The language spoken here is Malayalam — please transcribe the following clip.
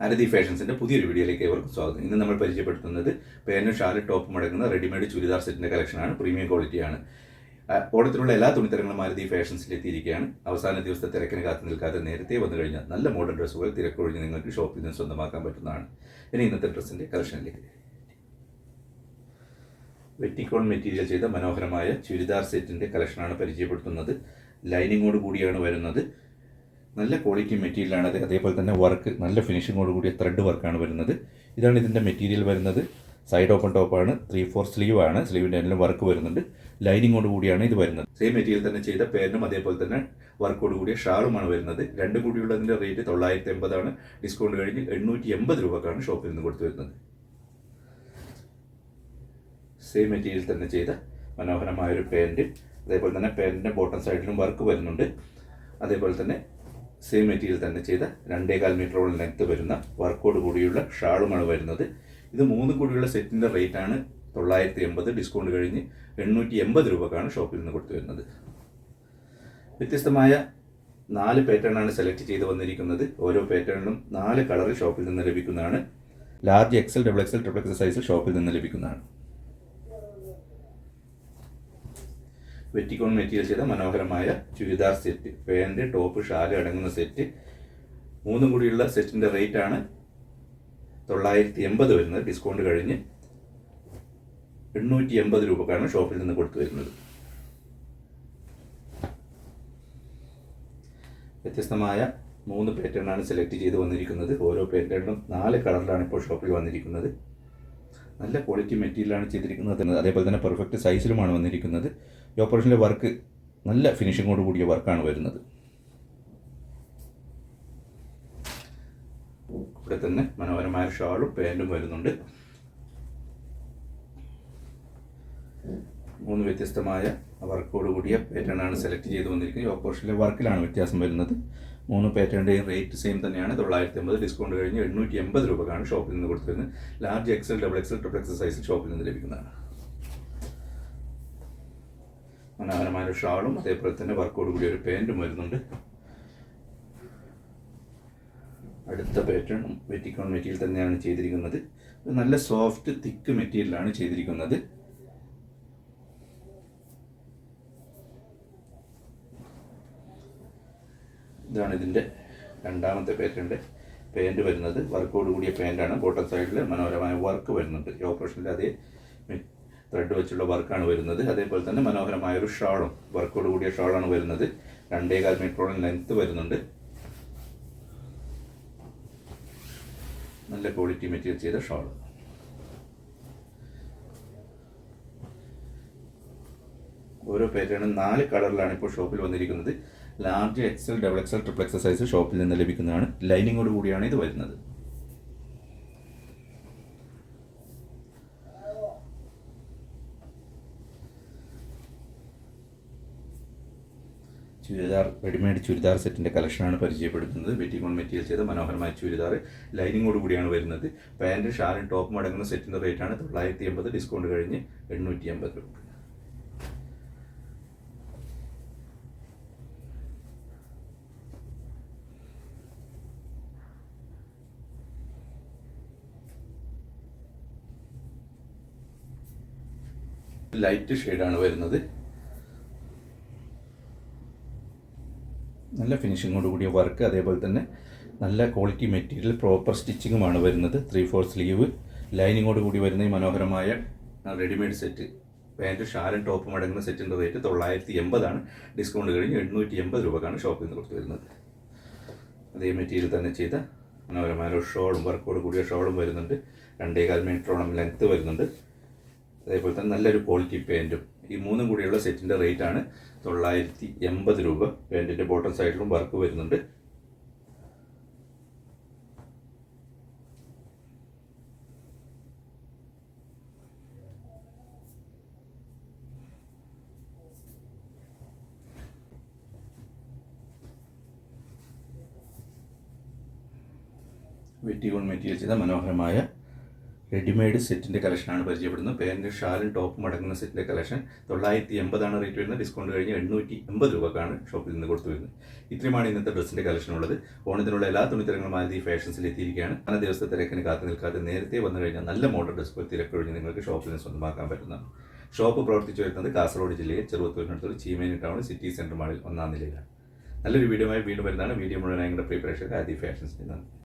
അരതി ഫാഷൻസിന്റെ പുതിയൊരു വീഡിയോയിലേക്ക് ഏവർക്കും സ്വാഗതം. ഇന്ന് നമ്മൾ പരിചയപ്പെടുത്തുന്നത് പേനും ഷാൽ ടോപ്പും അടങ്ങുന്ന റെഡിമെയ്ഡ് ചുരിദാർ സെറ്റിന്റെ കളക്ഷനാണ്. പ്രീമിയം ക്വാളിറ്റിയാണ്. ആ, ഓണത്തിനുള്ള എല്ലാ തുണിത്തരങ്ങളും മാരുതി ഫാഷൻസിൽ എത്തിയിരിക്കുകയാണ്. അവസാന ദിവസത്തെ തിരക്കിന് കാത്തു നിൽക്കാതെ നേരത്തെ വന്നു കഴിഞ്ഞാൽ നല്ല മോഡേൺ ഡ്രസ്സുകൾ തിരക്കൊഴിഞ്ഞ് നിങ്ങൾക്ക് ഷോപ്പിൽ നിന്ന് സ്വന്തമാക്കാൻ പറ്റുന്നതാണ്. ഇനി ഇന്നത്തെ ഡ്രസ്സിന്റെ കളക്ഷനിലേക്ക്. വെറ്റിക്കോൺ മെറ്റീരിയൽ ചെയ്ത മനോഹരമായ ചുരിദാർ സെറ്റിന്റെ കളക്ഷനാണ് പരിചയപ്പെടുത്തുന്നത്. ലൈനിങ്ങോട് കൂടിയാണ് വരുന്നത്. നല്ല ക്വാളിറ്റി മെറ്റീരിയലാണ് അത്. അതേപോലെ തന്നെ വർക്ക് നല്ല ഫിനിഷിങ്ങോട് കൂടിയ ത്രെഡ് വർക്കാണ് വരുന്നത്. ഇതാണ് ഇതിന്റെ മെറ്റീരിയൽ വരുന്നത്. സൈഡ് ഓപ്പൺ ടോപ്പാണ് ത്രീ ഫോർ സ്ലീവ് ആണ്. സ്ലീവിന്റെ എല്ലാം വർക്ക് വരുന്നുണ്ട്. ലൈനിങ്ങോട് കൂടിയാണ് ഇത് വരുന്നത്. സെയിം മെറ്റീരിയൽ തന്നെ ചെയ്ത പേരിനും അതേപോലെ തന്നെ വർക്കോട് കൂടിയ ഷാളുമാണ് വരുന്നത്. രണ്ടും കൂടിയുള്ളതിന്റെ റേറ്റ് തൊള്ളായിരത്തി എൺപതാണ് ഡിസ്കൗണ്ട് കഴിഞ്ഞ് എണ്ണൂറ്റി എൺപത് രൂപക്കാണ് ഷോപ്പിൽ നിന്ന് കൊടുത്തു വരുന്നത്. സെയിം മെറ്റീരിയൽ തന്നെ ചെയ്ത മനോഹരമായ ഒരു പാന്റ് അതേപോലെ തന്നെ പാന്റിന്റെ ബോട്ടം സൈഡിലും വർക്ക് വരുന്നുണ്ട്. അതേപോലെ തന്നെ സെയിം മെറ്റീരിയൽ തന്നെ ചെയ്ത രണ്ടേകാൽ മീറ്ററോളം ലെങ്ത് വരുന്ന വർക്കോട് കൂടിയുള്ള ഷാളുമാണ് വരുന്നത്. ഇത് മൂന്ന് കൂടിയുള്ള സെറ്റിന്റെ റേറ്റാണ് തൊള്ളായിരത്തി എൺപത് ഡിസ്കൗണ്ട് കഴിഞ്ഞ് എണ്ണൂറ്റി എൺപത് രൂപക്കാണ് ഷോപ്പിൽ നിന്ന് കൊടുത്തു വരുന്നത്. വ്യത്യസ്തമായ നാല് പാറ്റേൺ ആണ് സെലക്ട് ചെയ്ത് വന്നിരിക്കുന്നത്. ഓരോ പാറ്റേണിലും നാല് കളർ ഷോപ്പിൽ നിന്ന് ലഭിക്കുന്നതാണ്. Large XL double XL triple XL size ഷോപ്പിൽ നിന്ന് ലഭിക്കുന്നതാണ്. വെറ്റിക്കോൺ മെറ്റീരിയൽ ചെയ്ത മനോഹരമായ churidar set. Pant top shawl അടങ്ങുന്ന സെറ്റ് മൂന്നും കൂടിയുള്ള സെറ്റിന്റെ റേറ്റ് ആണ് തൊള്ളായിരത്തി എൺപത് വരുന്നത്. ഡിസ്കൗണ്ട് കഴിഞ്ഞ് എണ്ണൂറ്റി എൺപത് രൂപക്കാണ് ഷോപ്പിൽ നിന്ന് കൊടുത്തു വരുന്നത്. വ്യത്യസ്തമായ മൂന്ന് പാറ്റേണാണ് സെലക്ട് ചെയ്ത് വന്നിരിക്കുന്നത്. ഓരോ പാറ്റേണിലും നാല് കളറിലാണ് ഇപ്പോൾ ഷോപ്പിൽ വന്നിരിക്കുന്നത്. നല്ല ക്വാളിറ്റി മെറ്റീരിയലാണ് ചെയ്തിരിക്കുന്നത്. അതേപോലെ തന്നെ പെർഫെക്റ്റ് സൈസിലുമാണ് വന്നിരിക്കുന്നത്. ഈ ഓപ്പറേഷനിലെ വർക്ക് നല്ല ഫിനിഷിങ്ങോട് കൂടിയ വർക്കാണ് വരുന്നത്. ഇവിടെ തന്നെ മനോഹരമായ ഷാളും പാന്റും വരുന്നുണ്ട്. മൂന്ന് വ്യത്യസ്തമായ വർക്കോട് കൂടിയ പാറ്റേണാണ് സെലക്ട് ചെയ്ത് വന്നിരിക്കുന്നത്. ഈ ഓപ്പറേഷനിലെ വർക്കിലാണ് വ്യത്യാസം വരുന്നത്. മൂന്ന് പാറ്റേണിന്റെയും റേറ്റ് സെയിം തന്നെയാണ്. തൊള്ളായിരത്തി അമ്പത് ഡിസ്കൗണ്ട് കഴിഞ്ഞ് എണ്ണൂറ്റി എൺപത് രൂപക്കാണ് ഷോപ്പിൽ നിന്ന് കൊടുത്തിരുന്നത്. Large XL double XL triple XL സൈസിൽ ഷോപ്പിൽ നിന്ന് ലഭിക്കുന്നതാണ്. മനോഹരമായ ഒരു ഷാളും അതേപോലെ തന്നെ വർക്കോട് കൂടിയ ഒരു പാന്റും വരുന്നുണ്ട്. അടുത്ത പാറ്റേൺ വെറ്റിക്കോൺ മെറ്റീരിയൽ തന്നെയാണ് ചെയ്തിരിക്കുന്നത്. നല്ല സോഫ്റ്റ് തിക്ക് മെറ്റീരിയലാണ് ചെയ്തിരിക്കുന്നത്. ഇതാണ് ഇതിന്റെ രണ്ടാമത്തെ പാറ്റേണിന്റെ പാന്റ് വരുന്നത് വർക്കോട് കൂടിയ പാന്റാണ് ബോട്ടം സൈഡിൽ മനോഹരമായ വർക്ക് വരുന്നുണ്ട്. ഈ ഓപ്പറേഷനിൽ അതേ ത്രെഡ് വെച്ചുള്ള വർക്കാണ് വരുന്നത്. അതേപോലെ തന്നെ മനോഹരമായ ഒരു ഷാളും വർക്കോട് കൂടിയ ഷാളാണ് വരുന്നത്. രണ്ടേകാൽ മീറ്ററോളം ലെങ്ത്ത് വരുന്നുണ്ട്. നല്ല ക്വാളിറ്റി മെറ്റീരിയൽ ചെയ്ത ഷാൾ. ഓരോ പേറ്റേണും നാല് കളറിലാണ് ഇപ്പോൾ ഷോപ്പിൽ വന്നിരിക്കുന്നത്. Large XL double XL triple XL size ഷോപ്പിൽ നിന്ന് ലഭിക്കുന്നതാണ്. ലൈനിങ്ങോട് കൂടിയാണ് ഇത് വരുന്നത്. ചുരിദാർ റെഡിമെയ്ഡ് ചുരിദാർ സെറ്റിന്റെ കളക്ഷനാണ് പരിചയപ്പെടുത്തുന്നത്. വെറ്റിക്കോൺ മെറ്റീരിയൽ ചെയ്ത മനോഹരമായ ചുരിദാർ ലൈനിങ്ങോട് കൂടിയാണ് വരുന്നത്. പാന്റ് ഷാലും ടോപ്പും അടങ്ങുന്ന സെറ്റിന്റെ റേറ്റാണ് തൊള്ളായിരത്തി എൺപത്. ഡിസ്കൗണ്ട് കഴിഞ്ഞ് എണ്ണൂറ്റി എൺപത് രൂപ. ലൈറ്റ് ഷെയ്ഡാണ് വരുന്നത്. നല്ല ഫിനിഷിങ്ങോട് കൂടിയ വർക്ക് അതേപോലെ തന്നെ നല്ല ക്വാളിറ്റി മെറ്റീരിയൽ പ്രോപ്പർ സ്റ്റിച്ചിങ്ങുമാണ് വരുന്നത്. ത്രീ ഫോർ സ്ലീവ് ലൈനിങ്ങോട് കൂടി വരുന്ന ഈ മനോഹരമായ റെഡിമെയ്ഡ് സെറ്റ് പാന്റ് ഷാലും ടോപ്പും അടങ്ങുന്ന സെറ്റിന്റെ റേറ്റ് തൊള്ളായിരത്തി എൺപതാണ് ഡിസ്കൗണ്ട് കഴിഞ്ഞ് എണ്ണൂറ്റി എൺപത് രൂപക്കാണ് ഷോപ്പിൽ നിന്ന് കൊടുത്തു വരുന്നത്. അതേ മെറ്റീരിയൽ തന്നെ ചെയ്ത മനോഹരമായ ഷോളും വർക്കോട് കൂടിയ ഷോളും വരുന്നുണ്ട്. രണ്ടേകാൽ മീറ്ററോളം ലെങ്ത്ത് വരുന്നുണ്ട്. അതേപോലെ തന്നെ നല്ലൊരു ക്വാളിറ്റി പാന്റും ഈ മൂന്നും കൂടിയുള്ള സെറ്റിന്റെ റേറ്റ് ആണ് തൊള്ളായിരത്തി എൺപത് രൂപ പാന്റിന്റെ ബോട്ടം സൈഡിലും വർക്ക് വരുന്നുണ്ട്. വെറ്റിഗോൺ മെറ്റീരിയൽ ചെയ്ത മനോഹരമായ റെഡിമെയ്ഡ് സെറ്റിന്റെ കളക്ഷനാണ് പരിചയപ്പെടുന്നത്. പാന്റ് ഷാലും ടോപ്പും അടങ്ങുന്ന സെറ്റിന്റെ കളക്ഷൻ തൊള്ളായിരത്തി എൺപതാണ് റേറ്റ് വരുന്നത്. ഡിസ്കൗണ്ട് കഴിഞ്ഞ് എണ്ണൂറ്റി എൺപത് രൂപക്കാണ് ഷോപ്പിൽ നിന്ന് കൊടുത്തു വരുന്നത്. ഇത്രയുമാണ് ഇന്നത്തെ ഡ്രസ്സിന്റെ കളക്ഷൻ ഉള്ളത്. ഓണത്തിനുള്ള എല്ലാ തുണിത്തരങ്ങളും ഈ ഫാഷൻസിൽ എത്തിയിരിക്കുകയാണ്. പല ദിവസത്തെ തിരക്കിന് കാത്തു നിൽക്കാതെ നേരത്തെ വന്നു കഴിഞ്ഞാൽ നല്ല മോഡൽ ഡ്രസ്സ് തിരക്കൊഴിഞ്ഞ് നിങ്ങൾക്ക് ഷോപ്പിൽ നിന്ന് സ്വന്തമാക്കാൻ പറ്റുന്നതാണ്. ഷോപ്പ് പ്രവർത്തിച്ചു വരുന്നത് കാസർഗോഡ് ജില്ലയിൽ ചെറുവത്തൂരിനടുത്തൊരു ചീമേനി ടൗൺ സിറ്റി സെന്റർ മാളിൽ ഒന്നാം നിലയിലാണ്. നല്ലൊരു വീഡിയോ ആയി വീണ്ടും വരുന്നതാണ്. വീഡിയോ മുഴുവൻ ഞങ്ങളുടെ പ്രിയ പ്രേക്ഷകർ ആദി ഫാഷൻസിൽ നിന്നാണ്.